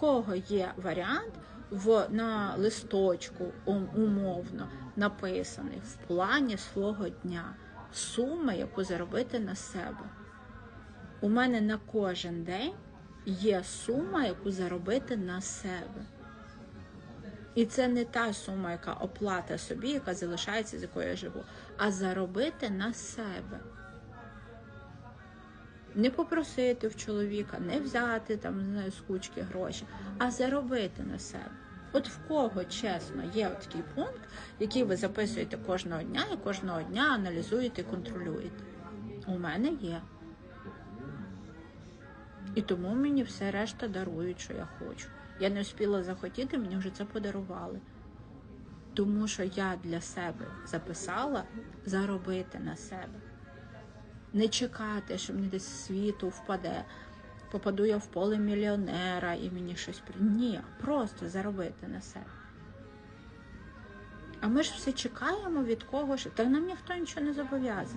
кого є варіант в, на листочку умовно написаний в плані свого дня сума, яку заробити на себе? У мене на кожен день є сума, яку заробити на себе. І це не та сума, яка оплата собі, яка залишається, з якою я живу, а заробити на себе. Не попросити в чоловіка, не взяти там знаю, з кучки гроші, а заробити на себе. От в кого чесно є такий пункт, який ви записуєте кожного дня і кожного дня аналізуєте і контролюєте. У мене є. І тому мені все решта дарують, що я хочу. Я не успіла захотіти, мені вже це подарували. Тому що я для себе записала заробити на себе. Не чекати, що мені десь світу впаде. Попаду я в поле мільйонера і мені щось. Ні, просто заробити на себе. А ми ж все чекаємо від когось, та нам ніхто нічого не зобов'язаний.